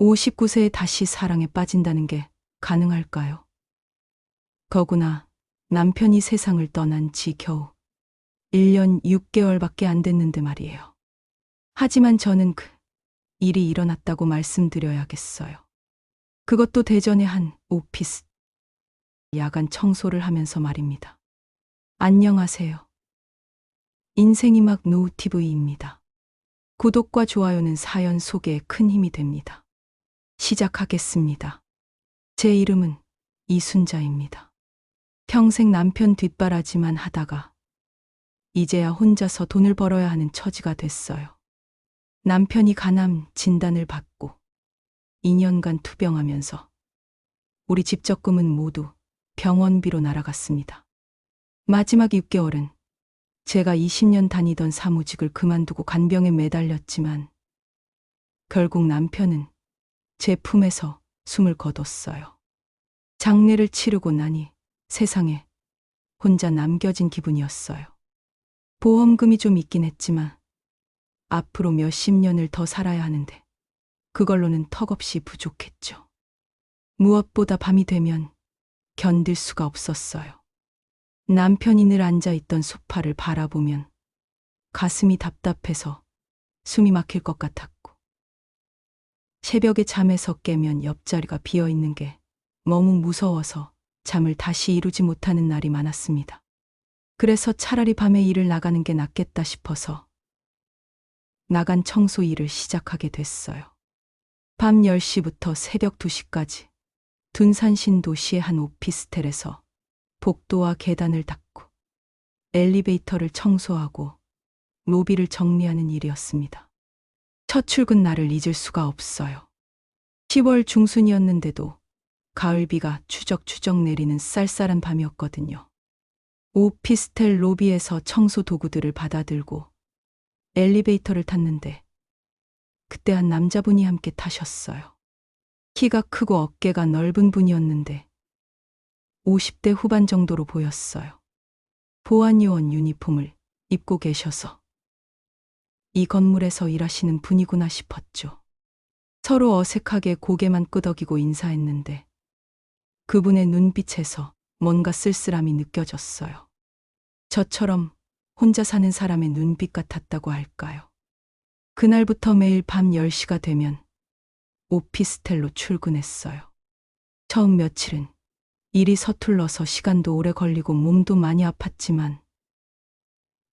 59세에 다시 사랑에 빠진다는 게 가능할까요? 거구나 남편이 세상을 떠난 지 겨우 1년 6개월밖에 안 됐는데 말이에요. 하지만 저는 그 일이 일어났다고 말씀드려야겠어요. 그것도 대전의 한 오피스 야간 청소를 하면서 말입니다. 안녕하세요. 인생이 막 노우티브이입니다. 구독과 좋아요는 사연 소개에 큰 힘이 됩니다. 시작하겠습니다. 제 이름은 이순자입니다. 평생 남편 뒷바라지만 하다가 이제야 혼자서 돈을 벌어야 하는 처지가 됐어요. 남편이 간암 진단을 받고 2년간 투병하면서 우리 집 적금은 모두 병원비로 날아갔습니다. 마지막 6개월은 제가 20년 다니던 사무직을 그만두고 간병에 매달렸지만 결국 남편은 제 품에서 숨을 거뒀어요. 장례를 치르고 나니 세상에 혼자 남겨진 기분이었어요. 보험금이 좀 있긴 했지만 앞으로 몇십 년을 더 살아야 하는데 그걸로는 턱없이 부족했죠. 무엇보다 밤이 되면 견딜 수가 없었어요. 남편이 늘 앉아있던 소파를 바라보면 가슴이 답답해서 숨이 막힐 것 같았고 새벽에 잠에서 깨면 옆자리가 비어 있는 게 너무 무서워서 잠을 다시 이루지 못하는 날이 많았습니다. 그래서 차라리 밤에 일을 나가는 게 낫겠다 싶어서 나간 청소 일을 시작하게 됐어요. 밤 10시부터 새벽 2시까지 둔산신 도시의 한 오피스텔에서 복도와 계단을 닦고 엘리베이터를 청소하고 로비를 정리하는 일이었습니다. 첫 출근 날을 잊을 수가 없어요. 10월 중순이었는데도 가을비가 추적추적 내리는 쌀쌀한 밤이었거든요. 오피스텔 로비에서 청소 도구들을 받아들고 엘리베이터를 탔는데 그때 한 남자분이 함께 타셨어요. 키가 크고 어깨가 넓은 분이었는데 50대 후반 정도로 보였어요. 보안요원 유니폼을 입고 계셔서 이 건물에서 일하시는 분이구나 싶었죠. 서로 어색하게 고개만 끄덕이고 인사했는데 그분의 눈빛에서 뭔가 쓸쓸함이 느껴졌어요. 저처럼 혼자 사는 사람의 눈빛 같았다고 할까요? 그날부터 매일 밤 10시가 되면 오피스텔로 출근했어요. 처음 며칠은 일이 서툴러서 시간도 오래 걸리고 몸도 많이 아팠지만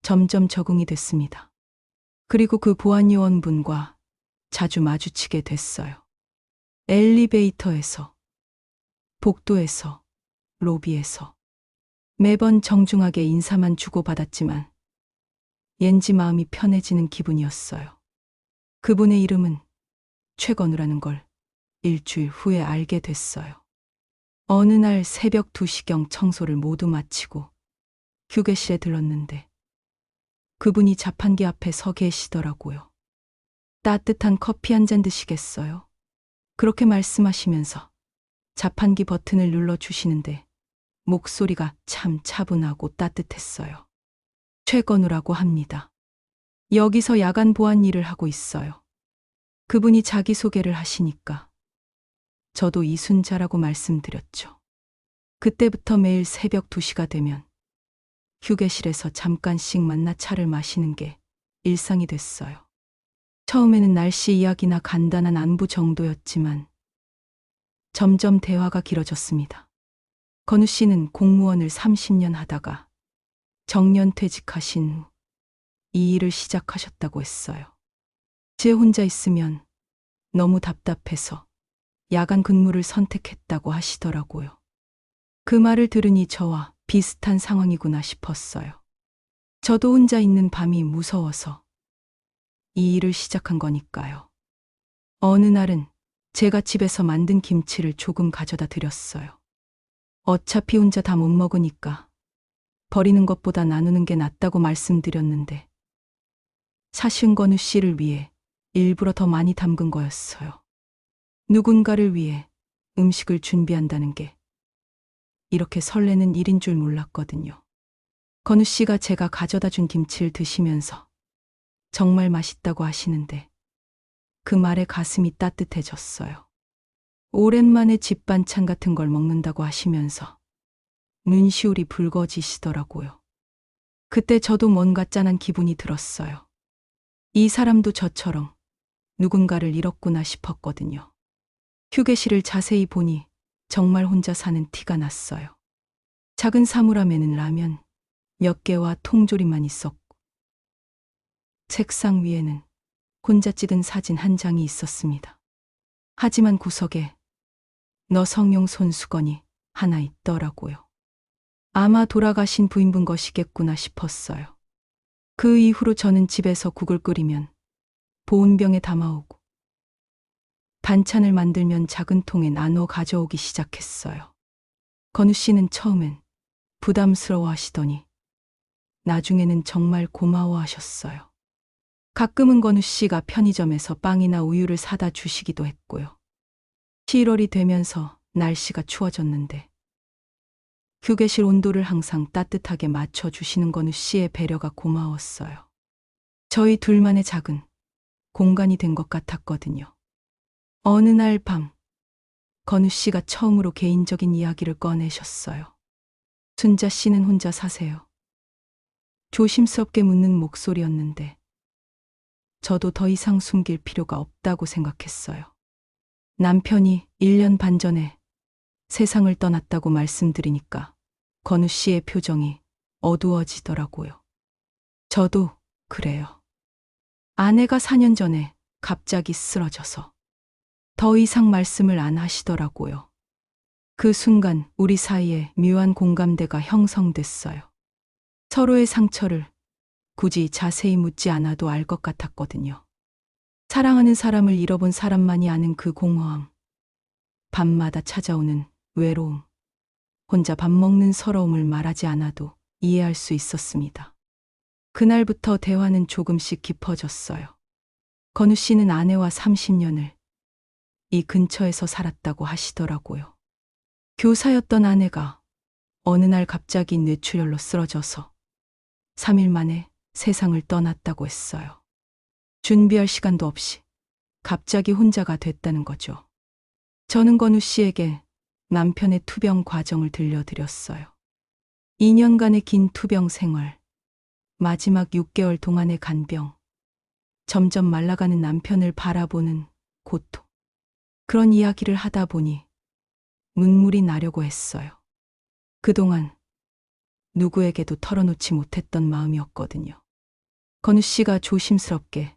점점 적응이 됐습니다. 그리고 그 보안요원분과 자주 마주치게 됐어요. 엘리베이터에서, 복도에서, 로비에서 매번 정중하게 인사만 주고받았지만 왠지 마음이 편해지는 기분이었어요. 그분의 이름은 최건우라는 걸 일주일 후에 알게 됐어요. 어느 날 새벽 2시경 청소를 모두 마치고 휴게실에 들렀는데 그분이 자판기 앞에 서 계시더라고요. 따뜻한 커피 한 잔 드시겠어요? 그렇게 말씀하시면서 자판기 버튼을 눌러주시는데 목소리가 참 차분하고 따뜻했어요. 최건우라고 합니다. 여기서 야간 보안 일을 하고 있어요. 그분이 자기소개를 하시니까 저도 이순자라고 말씀드렸죠. 그때부터 매일 새벽 2시가 되면 휴게실에서 잠깐씩 만나 차를 마시는 게 일상이 됐어요. 처음에는 날씨 이야기나 간단한 안부 정도였지만 점점 대화가 길어졌습니다. 건우 씨는 공무원을 30년 하다가 정년 퇴직하신 후 이 일을 시작하셨다고 했어요. 제 혼자 있으면 너무 답답해서 야간 근무를 선택했다고 하시더라고요. 그 말을 들으니 저와 비슷한 상황이구나 싶었어요. 저도 혼자 있는 밤이 무서워서 이 일을 시작한 거니까요. 어느 날은 제가 집에서 만든 김치를 조금 가져다 드렸어요. 어차피 혼자 다 못 먹으니까 버리는 것보다 나누는 게 낫다고 말씀드렸는데 사신건우 씨를 위해 일부러 더 많이 담근 거였어요. 누군가를 위해 음식을 준비한다는 게 이렇게 설레는 일인 줄 몰랐거든요. 건우 씨가 제가 가져다 준 김치를 드시면서 정말 맛있다고 하시는데 그 말에 가슴이 따뜻해졌어요. 오랜만에 집 반찬 같은 걸 먹는다고 하시면서 눈시울이 붉어지시더라고요. 그때 저도 뭔가 짠한 기분이 들었어요. 이 사람도 저처럼 누군가를 잃었구나 싶었거든요. 휴게실을 자세히 보니 정말 혼자 사는 티가 났어요. 작은 사물함에는 라면 몇 개와 통조림만 있었고, 책상 위에는 혼자 찍은 사진 한 장이 있었습니다. 하지만 구석에 너성용 손수건이 하나 있더라고요. 아마 돌아가신 부인분 것이겠구나 싶었어요. 그 이후로 저는 집에서 국을 끓이면 보온병에 담아오고 반찬을 만들면 작은 통에 나눠 가져오기 시작했어요. 건우 씨는 처음엔 부담스러워 하시더니 나중에는 정말 고마워 하셨어요. 가끔은 건우 씨가 편의점에서 빵이나 우유를 사다 주시기도 했고요. 7월이 되면서 날씨가 추워졌는데 휴게실 온도를 항상 따뜻하게 맞춰 주시는 건우 씨의 배려가 고마웠어요. 저희 둘만의 작은 공간이 된 것 같았거든요. 어느 날 밤, 건우 씨가 처음으로 개인적인 이야기를 꺼내셨어요. 순자 씨는 혼자 사세요. 조심스럽게 묻는 목소리였는데, 저도 더 이상 숨길 필요가 없다고 생각했어요. 남편이 1년 반 전에 세상을 떠났다고 말씀드리니까 건우 씨의 표정이 어두워지더라고요. 저도 그래요. 아내가 4년 전에 갑자기 쓰러져서 더 이상 말씀을 안 하시더라고요. 그 순간 우리 사이에 묘한 공감대가 형성됐어요. 서로의 상처를 굳이 자세히 묻지 않아도 알 것 같았거든요. 사랑하는 사람을 잃어본 사람만이 아는 그 공허함. 밤마다 찾아오는 외로움. 혼자 밥 먹는 서러움을 말하지 않아도 이해할 수 있었습니다. 그날부터 대화는 조금씩 깊어졌어요. 건우 씨는 아내와 30년을 이 근처에서 살았다고 하시더라고요. 교사였던 아내가 어느 날 갑자기 뇌출혈로 쓰러져서 3일 만에 세상을 떠났다고 했어요. 준비할 시간도 없이 갑자기 혼자가 됐다는 거죠. 저는 건우 씨에게 남편의 투병 과정을 들려드렸어요. 2년간의 긴 투병 생활, 마지막 6개월 동안의 간병, 점점 말라가는 남편을 바라보는 고통. 그런 이야기를 하다 보니 눈물이 나려고 했어요. 그동안 누구에게도 털어놓지 못했던 마음이었거든요. 건우 씨가 조심스럽게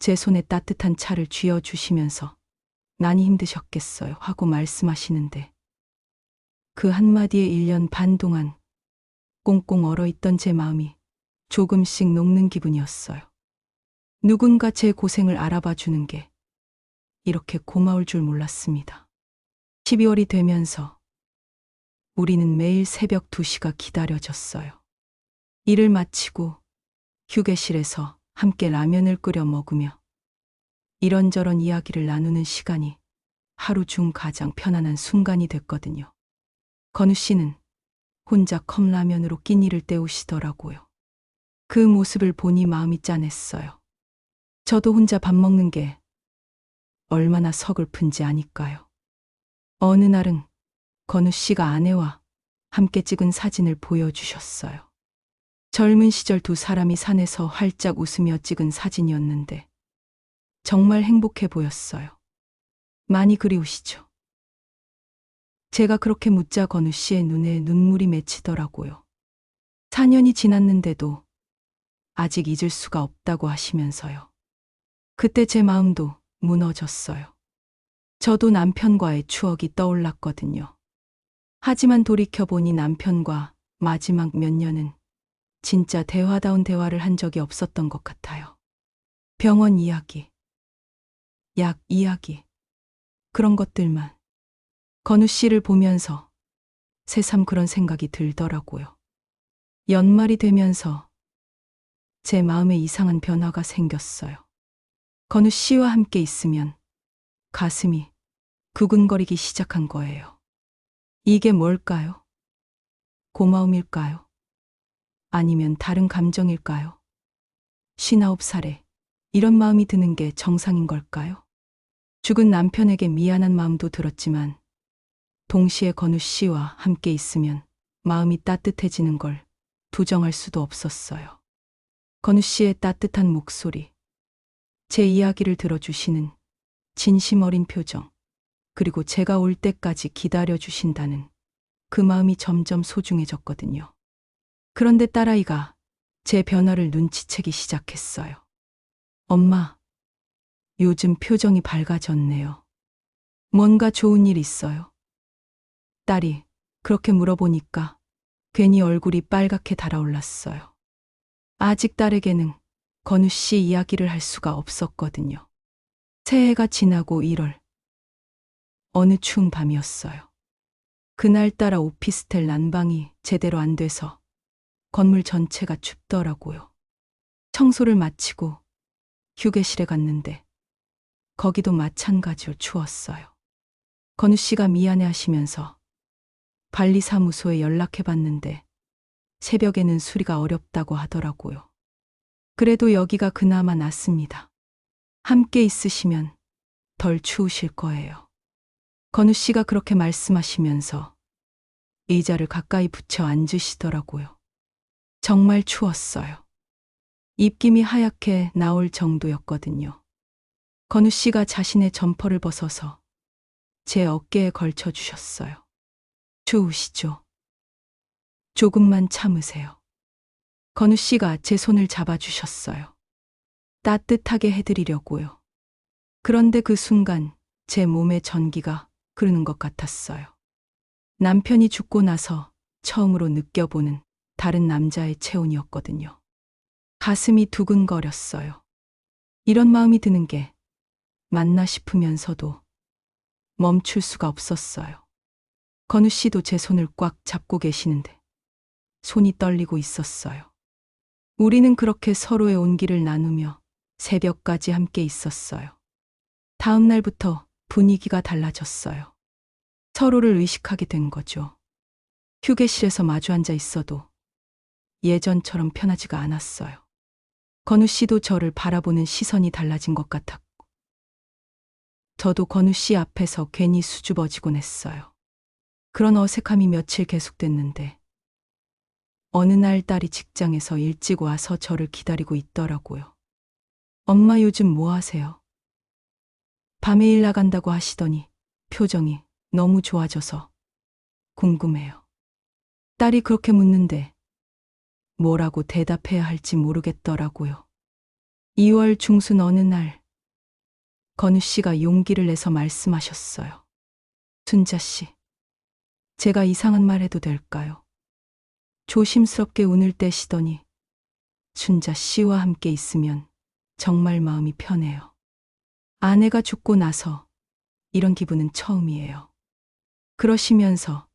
제 손에 따뜻한 차를 쥐어 주시면서 많이 힘드셨겠어요 하고 말씀하시는데 그 한마디에 1년 반 동안 꽁꽁 얼어 있던 제 마음이 조금씩 녹는 기분이었어요. 누군가 제 고생을 알아봐 주는 게 이렇게 고마울 줄 몰랐습니다. 12월이 되면서 우리는 매일 새벽 2시가 기다려졌어요. 일을 마치고 휴게실에서 함께 라면을 끓여 먹으며 이런저런 이야기를 나누는 시간이 하루 중 가장 편안한 순간이 됐거든요. 건우 씨는 혼자 컵라면으로 끼니를 때우시더라고요. 그 모습을 보니 마음이 짠했어요. 저도 혼자 밥 먹는 게 얼마나 서글픈지 아니까요. 어느 날은 건우 씨가 아내와 함께 찍은 사진을 보여주셨어요. 젊은 시절 두 사람이 산에서 활짝 웃으며 찍은 사진이었는데 정말 행복해 보였어요. 많이 그리우시죠? 제가 그렇게 묻자 건우 씨의 눈에 눈물이 맺히더라고요. 4년이 지났는데도 아직 잊을 수가 없다고 하시면서요. 그때 제 마음도 무너졌어요. 저도 남편과의 추억이 떠올랐거든요. 하지만 돌이켜보니 남편과 마지막 몇 년은 진짜 대화다운 대화를 한 적이 없었던 것 같아요. 병원 이야기, 약 이야기, 그런 것들만. 건우 씨를 보면서 새삼 그런 생각이 들더라고요. 연말이 되면서 제 마음에 이상한 변화가 생겼어요. 건우 씨와 함께 있으면 가슴이 구근거리기 시작한 거예요. 이게 뭘까요? 고마움일까요? 아니면 다른 감정일까요? 59살에 이런 마음이 드는 게 정상인 걸까요? 죽은 남편에게 미안한 마음도 들었지만 동시에 건우 씨와 함께 있으면 마음이 따뜻해지는 걸 부정할 수도 없었어요. 건우 씨의 따뜻한 목소리, 제 이야기를 들어주시는 진심 어린 표정, 그리고 제가 올 때까지 기다려주신다는 그 마음이 점점 소중해졌거든요. 그런데 딸아이가 제 변화를 눈치채기 시작했어요. 엄마, 요즘 표정이 밝아졌네요. 뭔가 좋은 일 있어요. 딸이 그렇게 물어보니까 괜히 얼굴이 빨갛게 달아올랐어요. 아직 딸에게는 건우 씨 이야기를 할 수가 없었거든요. 새해가 지나고 1월. 어느 추운 밤이었어요. 그날따라 오피스텔 난방이 제대로 안 돼서 건물 전체가 춥더라고요. 청소를 마치고 휴게실에 갔는데 거기도 마찬가지로 추웠어요. 건우 씨가 미안해 하시면서 관리사무소에 연락해 봤는데 새벽에는 수리가 어렵다고 하더라고요. 그래도 여기가 그나마 낫습니다. 함께 있으시면 덜 추우실 거예요. 건우 씨가 그렇게 말씀하시면서 의자를 가까이 붙여 앉으시더라고요. 정말 추웠어요. 입김이 하얗게 나올 정도였거든요. 건우 씨가 자신의 점퍼를 벗어서 제 어깨에 걸쳐 주셨어요. 추우시죠? 조금만 참으세요. 건우 씨가 제 손을 잡아주셨어요. 따뜻하게 해드리려고요. 그런데 그 순간 제 몸에 전기가 흐르는 것 같았어요. 남편이 죽고 나서 처음으로 느껴보는 다른 남자의 체온이었거든요. 가슴이 두근거렸어요. 이런 마음이 드는 게 맞나 싶으면서도 멈출 수가 없었어요. 건우 씨도 제 손을 꽉 잡고 계시는데 손이 떨리고 있었어요. 우리는 그렇게 서로의 온기를 나누며 새벽까지 함께 있었어요. 다음 날부터 분위기가 달라졌어요. 서로를 의식하게 된 거죠. 휴게실에서 마주 앉아 있어도 예전처럼 편하지가 않았어요. 건우 씨도 저를 바라보는 시선이 달라진 것 같았고, 저도 건우 씨 앞에서 괜히 수줍어지곤 했어요. 그런 어색함이 며칠 계속됐는데, 어느 날 딸이 직장에서 일찍 와서 저를 기다리고 있더라고요. 엄마 요즘 뭐 하세요? 밤에 일 나간다고 하시더니 표정이 너무 좋아져서 궁금해요. 딸이 그렇게 묻는데 뭐라고 대답해야 할지 모르겠더라고요. 2월 중순 어느 날 건우 씨가 용기를 내서 말씀하셨어요. 순자 씨, 제가 이상한 말 해도 될까요? 조심스럽게 운을 떼시더니 순자 씨와 함께 있으면 정말 마음이 편해요. 아내가 죽고 나서 이런 기분은 처음이에요. 그러시면서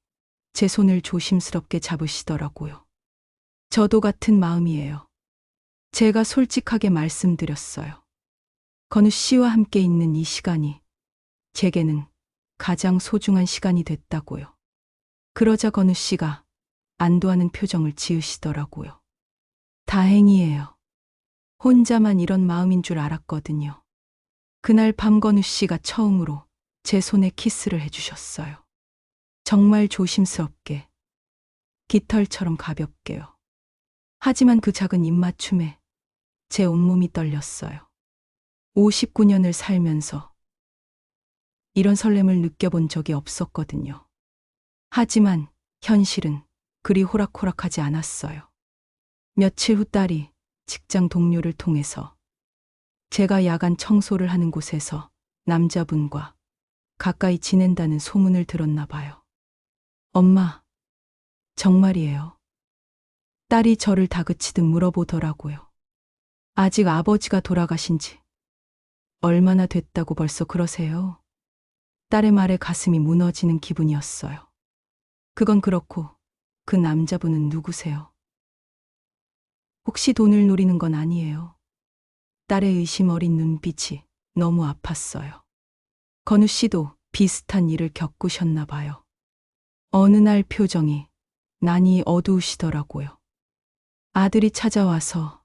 제 손을 조심스럽게 잡으시더라고요. 저도 같은 마음이에요. 제가 솔직하게 말씀드렸어요. 건우 씨와 함께 있는 이 시간이 제게는 가장 소중한 시간이 됐다고요. 그러자 건우 씨가 안도하는 표정을 지으시더라고요. 다행이에요. 혼자만 이런 마음인 줄 알았거든요. 그날 밤 건우 씨가 처음으로 제 손에 키스를 해주셨어요. 정말 조심스럽게, 깃털처럼 가볍게요. 하지만 그 작은 입맞춤에 제 온몸이 떨렸어요. 59년을 살면서 이런 설렘을 느껴본 적이 없었거든요. 하지만 현실은 그리 호락호락하지 않았어요. 며칠 후 딸이 직장 동료를 통해서 제가 야간 청소를 하는 곳에서 남자분과 가까이 지낸다는 소문을 들었나 봐요. 엄마, 정말이에요. 딸이 저를 다그치듯 물어보더라고요. 아직 아버지가 돌아가신 지 얼마나 됐다고 벌써 그러세요? 딸의 말에 가슴이 무너지는 기분이었어요. 그건 그렇고 그 남자분은 누구세요? 혹시 돈을 노리는 건 아니에요. 딸의 의심 어린 눈빛이 너무 아팠어요. 건우 씨도 비슷한 일을 겪으셨나 봐요. 어느 날 표정이 난이 어두우시더라고요. 아들이 찾아와서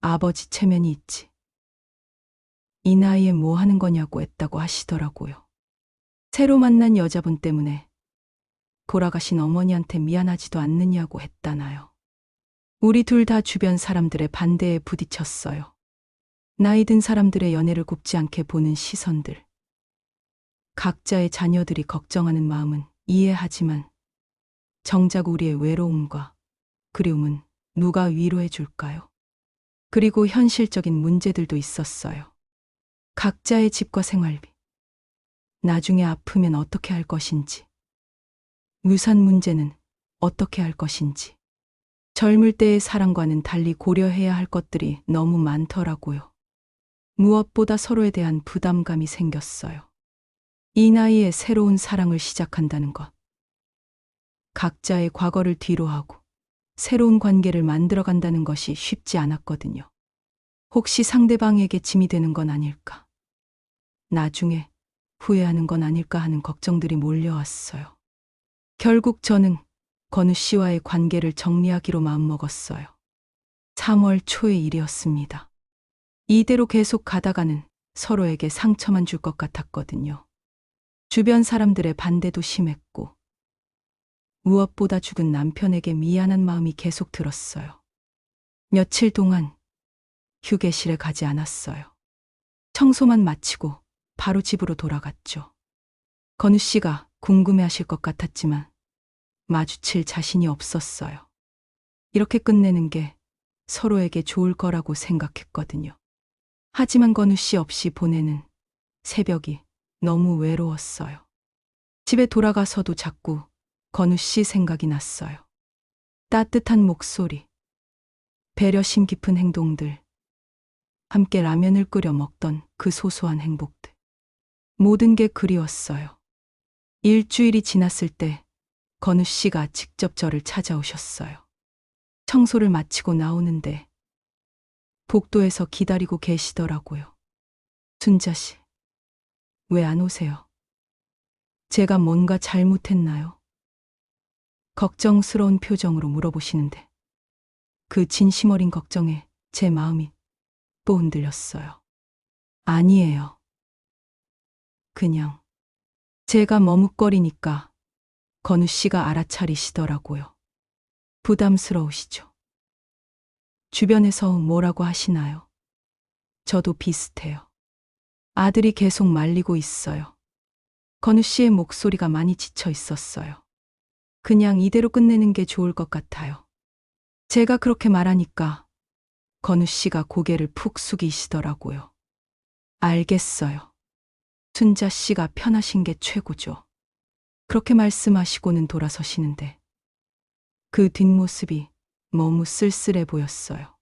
아버지 체면이 있지. 이 나이에 뭐 하는 거냐고 했다고 하시더라고요. 새로 만난 여자분 때문에 돌아가신 어머니한테 미안하지도 않느냐고 했다나요. 우리 둘 다 주변 사람들의 반대에 부딪혔어요. 나이 든 사람들의 연애를 굽지 않게 보는 시선들. 각자의 자녀들이 걱정하는 마음은 이해하지만 정작 우리의 외로움과 그리움은 누가 위로해 줄까요? 그리고 현실적인 문제들도 있었어요. 각자의 집과 생활비. 나중에 아프면 어떻게 할 것인지. 유산 문제는 어떻게 할 것인지. 젊을 때의 사랑과는 달리 고려해야 할 것들이 너무 많더라고요. 무엇보다 서로에 대한 부담감이 생겼어요. 이 나이에 새로운 사랑을 시작한다는 것. 각자의 과거를 뒤로하고 새로운 관계를 만들어 간다는 것이 쉽지 않았거든요. 혹시 상대방에게 짐이 되는 건 아닐까? 나중에 후회하는 건 아닐까 하는 걱정들이 몰려왔어요. 결국 저는 건우 씨와의 관계를 정리하기로 마음먹었어요. 3월 초의 일이었습니다. 이대로 계속 가다가는 서로에게 상처만 줄 것 같았거든요. 주변 사람들의 반대도 심했고, 무엇보다 죽은 남편에게 미안한 마음이 계속 들었어요. 며칠 동안 휴게실에 가지 않았어요. 청소만 마치고 바로 집으로 돌아갔죠. 건우 씨가 궁금해 하실 것 같았지만 마주칠 자신이 없었어요. 이렇게 끝내는 게 서로에게 좋을 거라고 생각했거든요. 하지만 건우 씨 없이 보내는 새벽이 너무 외로웠어요. 집에 돌아가서도 자꾸 건우 씨 생각이 났어요. 따뜻한 목소리, 배려심 깊은 행동들, 함께 라면을 끓여 먹던 그 소소한 행복들. 모든 게 그리웠어요. 일주일이 지났을 때 건우 씨가 직접 저를 찾아오셨어요. 청소를 마치고 나오는데 복도에서 기다리고 계시더라고요. 순자 씨, 왜 안 오세요? 제가 뭔가 잘못했나요? 걱정스러운 표정으로 물어보시는데 그 진심 어린 걱정에 제 마음이 또 흔들렸어요. 아니에요. 그냥 제가 머뭇거리니까 건우 씨가 알아차리시더라고요. 부담스러우시죠? 주변에서 뭐라고 하시나요? 저도 비슷해요. 아들이 계속 말리고 있어요. 건우 씨의 목소리가 많이 지쳐 있었어요. 그냥 이대로 끝내는 게 좋을 것 같아요. 제가 그렇게 말하니까 건우 씨가 고개를 푹 숙이시더라고요. 알겠어요. 순자 씨가 편하신 게 최고죠. 그렇게 말씀하시고는 돌아서시는데 그 뒷모습이 너무 쓸쓸해 보였어요.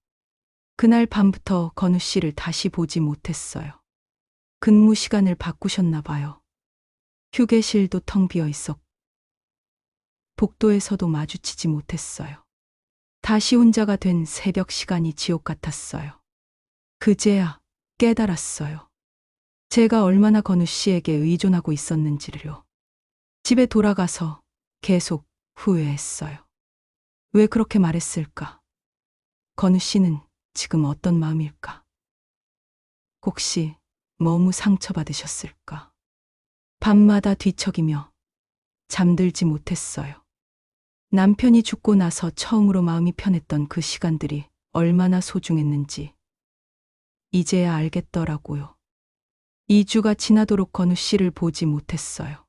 그날 밤부터 건우 씨를 다시 보지 못했어요. 근무 시간을 바꾸셨나 봐요. 휴게실도 텅 비어 있었고 복도에서도 마주치지 못했어요. 다시 혼자가 된 새벽 시간이 지옥 같았어요. 그제야 깨달았어요. 제가 얼마나 건우 씨에게 의존하고 있었는지를요. 집에 돌아가서 계속 후회했어요. 왜 그렇게 말했을까? 건우 씨는 지금 어떤 마음일까? 혹시 너무 상처받으셨을까? 밤마다 뒤척이며 잠들지 못했어요. 남편이 죽고 나서 처음으로 마음이 편했던 그 시간들이 얼마나 소중했는지 이제야 알겠더라고요. 2주가 지나도록 건우 씨를 보지 못했어요.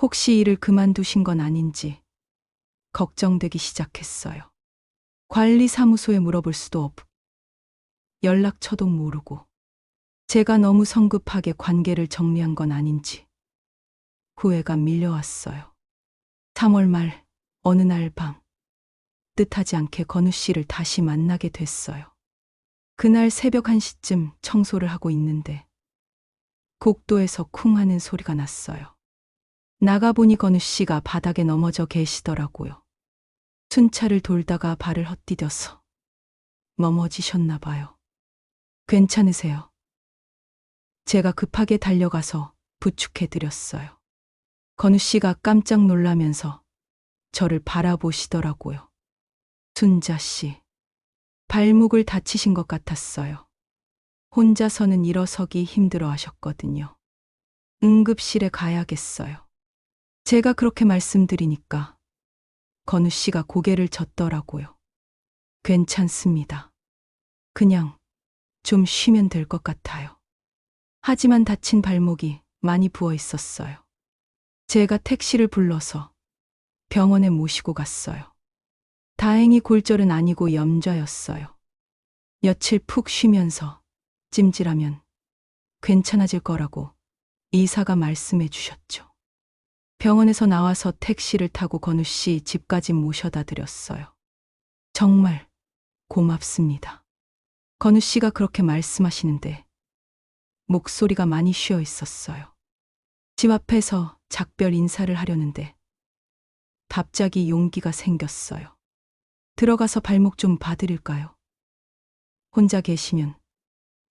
혹시 일을 그만두신 건 아닌지 걱정되기 시작했어요. 관리사무소에 물어볼 수도 없고 연락처도 모르고 제가 너무 성급하게 관계를 정리한 건 아닌지 후회가 밀려왔어요. 3월 말 어느 날 밤 뜻하지 않게 건우 씨를 다시 만나게 됐어요. 그날 새벽 1시쯤 청소를 하고 있는데 곡도에서 쿵 하는 소리가 났어요. 나가보니 건우 씨가 바닥에 넘어져 계시더라고요. 순차를 돌다가 발을 헛디뎌서 넘어지셨나 봐요. 괜찮으세요? 제가 급하게 달려가서 부축해 드렸어요. 건우 씨가 깜짝 놀라면서 저를 바라보시더라고요. 순자 씨, 발목을 다치신 것 같았어요. 혼자서는 일어서기 힘들어 하셨거든요. 응급실에 가야겠어요. 제가 그렇게 말씀드리니까 건우 씨가 고개를 젓더라고요. 괜찮습니다. 그냥 좀 쉬면 될 것 같아요. 하지만 다친 발목이 많이 부어 있었어요. 제가 택시를 불러서 병원에 모시고 갔어요. 다행히 골절은 아니고 염좌였어요. 며칠 푹 쉬면서 찜질하면 괜찮아질 거라고 의사가 말씀해 주셨죠. 병원에서 나와서 택시를 타고 건우 씨 집까지 모셔다 드렸어요. 정말 고맙습니다. 건우 씨가 그렇게 말씀하시는데 목소리가 많이 쉬어 있었어요. 집 앞에서 작별 인사를 하려는데 갑자기 용기가 생겼어요. 들어가서 발목 좀 봐드릴까요? 혼자 계시면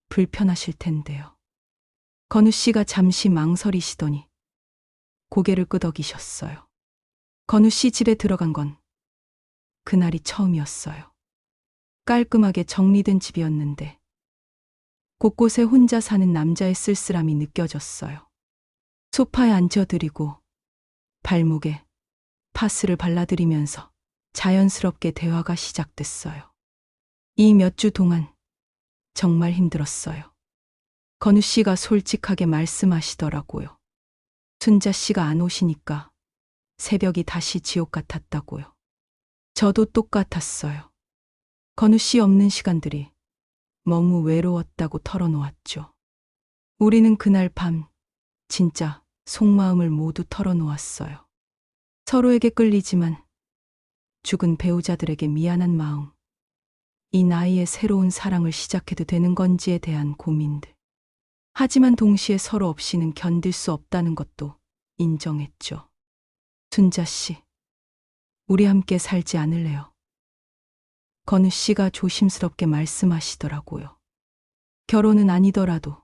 불편하실 텐데요. 건우 씨가 잠시 망설이시더니 고개를 끄덕이셨어요. 건우 씨 집에 들어간 건 그날이 처음이었어요. 깔끔하게 정리된 집이었는데 곳곳에 혼자 사는 남자의 쓸쓸함이 느껴졌어요. 소파에 앉혀드리고 발목에 파스를 발라드리면서 자연스럽게 대화가 시작됐어요. 이 몇 주 동안 정말 힘들었어요. 건우 씨가 솔직하게 말씀하시더라고요. 순자 씨가 안 오시니까 새벽이 다시 지옥 같았다고요. 저도 똑같았어요. 건우 씨 없는 시간들이 너무 외로웠다고 털어놓았죠. 우리는 그날 밤 진짜 속마음을 모두 털어놓았어요. 서로에게 끌리지만 죽은 배우자들에게 미안한 마음, 이 나이에 새로운 사랑을 시작해도 되는 건지에 대한 고민들. 하지만 동시에 서로 없이는 견딜 수 없다는 것도 인정했죠. 순자 씨, 우리 함께 살지 않을래요? 건우 씨가 조심스럽게 말씀하시더라고요. 결혼은 아니더라도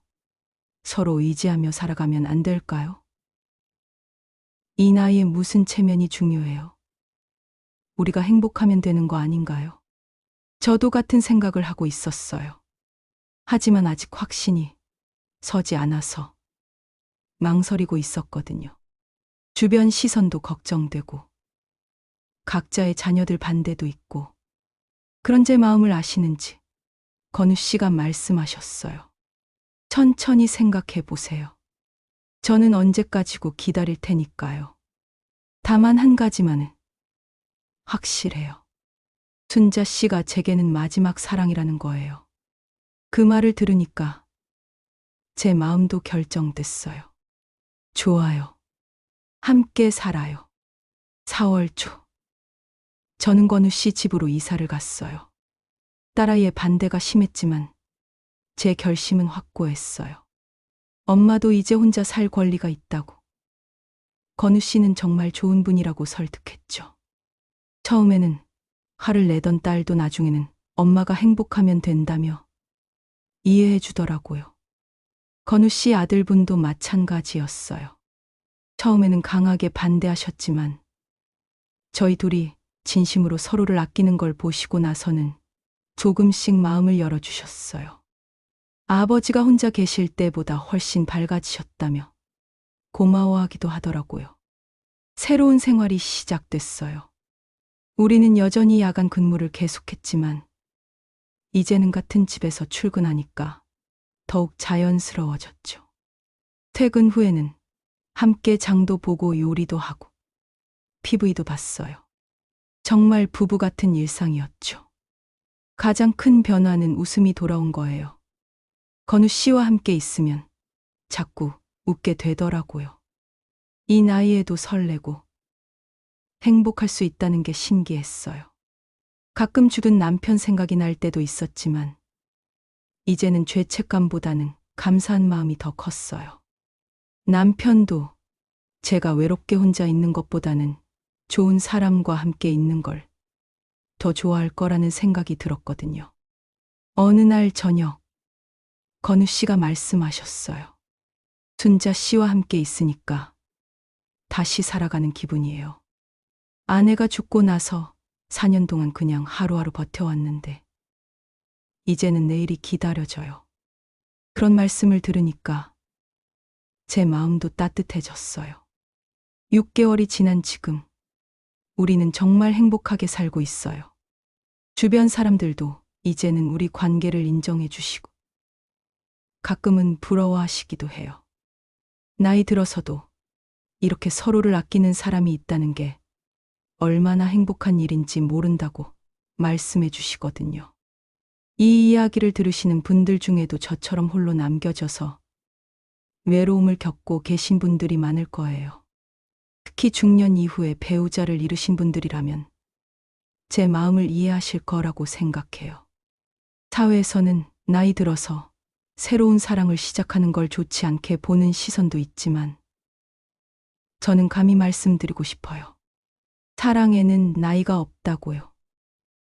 서로 의지하며 살아가면 안 될까요? 이 나이에 무슨 체면이 중요해요? 우리가 행복하면 되는 거 아닌가요? 저도 같은 생각을 하고 있었어요. 하지만 아직 확신이 서지 않아서 망설이고 있었거든요. 주변 시선도 걱정되고 각자의 자녀들 반대도 있고 그런 제 마음을 아시는지 건우 씨가 말씀하셨어요. 천천히 생각해 보세요. 저는 언제까지고 기다릴 테니까요. 다만 한 가지만은 확실해요. 순자 씨가 제게는 마지막 사랑이라는 거예요. 그 말을 들으니까 제 마음도 결정됐어요. 좋아요. 함께 살아요. 4월 초. 저는 건우 씨 집으로 이사를 갔어요. 딸아이의 반대가 심했지만 제 결심은 확고했어요. 엄마도 이제 혼자 살 권리가 있다고. 건우 씨는 정말 좋은 분이라고 설득했죠. 처음에는 화를 내던 딸도 나중에는 엄마가 행복하면 된다며 이해해 주더라고요. 건우 씨 아들분도 마찬가지였어요. 처음에는 강하게 반대하셨지만 저희 둘이 진심으로 서로를 아끼는 걸 보시고 나서는 조금씩 마음을 열어주셨어요. 아버지가 혼자 계실 때보다 훨씬 밝아지셨다며 고마워하기도 하더라고요. 새로운 생활이 시작됐어요. 우리는 여전히 야간 근무를 계속했지만 이제는 같은 집에서 출근하니까 더욱 자연스러워졌죠. 퇴근 후에는 함께 장도 보고 요리도 하고 PV도 봤어요. 정말 부부 같은 일상이었죠. 가장 큰 변화는 웃음이 돌아온 거예요. 건우 씨와 함께 있으면 자꾸 웃게 되더라고요. 이 나이에도 설레고 행복할 수 있다는 게 신기했어요. 가끔 죽은 남편 생각이 날 때도 있었지만 이제는 죄책감보다는 감사한 마음이 더 컸어요. 남편도 제가 외롭게 혼자 있는 것보다는 좋은 사람과 함께 있는 걸 더 좋아할 거라는 생각이 들었거든요. 어느 날 저녁, 건우 씨가 말씀하셨어요. 순자 씨와 함께 있으니까 다시 살아가는 기분이에요. 아내가 죽고 나서 4년 동안 그냥 하루하루 버텨왔는데, 이제는 내일이 기다려져요. 그런 말씀을 들으니까 제 마음도 따뜻해졌어요. 6개월이 지난 지금 우리는 정말 행복하게 살고 있어요. 주변 사람들도 이제는 우리 관계를 인정해 주시고 가끔은 부러워하시기도 해요. 나이 들어서도 이렇게 서로를 아끼는 사람이 있다는 게 얼마나 행복한 일인지 모른다고 말씀해 주시거든요. 이 이야기를 들으시는 분들 중에도 저처럼 홀로 남겨져서 외로움을 겪고 계신 분들이 많을 거예요. 특히 중년 이후에 배우자를 잃으신 분들이라면 제 마음을 이해하실 거라고 생각해요. 사회에서는 나이 들어서 새로운 사랑을 시작하는 걸 좋지 않게 보는 시선도 있지만 저는 감히 말씀드리고 싶어요. 사랑에는 나이가 없다고요.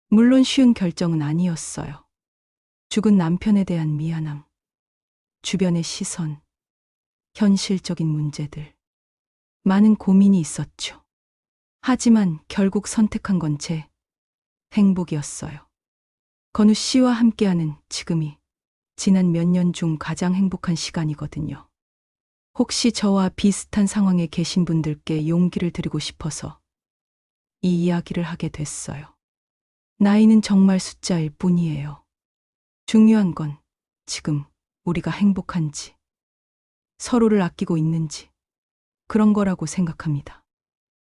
물론 쉬운 결정은 아니었어요. 죽은 남편에 대한 미안함, 주변의 시선, 현실적인 문제들, 많은 고민이 있었죠. 하지만 결국 선택한 건 제 행복이었어요. 건우 씨와 함께하는 지금이 지난 몇 년 중 가장 행복한 시간이거든요. 혹시 저와 비슷한 상황에 계신 분들께 용기를 드리고 싶어서 이 이야기를 하게 됐어요. 나이는 정말 숫자일 뿐이에요. 중요한 건 지금 우리가 행복한지, 서로를 아끼고 있는지, 그런 거라고 생각합니다.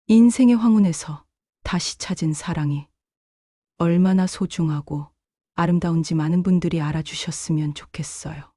인생의 황혼에서 다시 찾은 사랑이 얼마나 소중하고 아름다운지 많은 분들이 알아주셨으면 좋겠어요.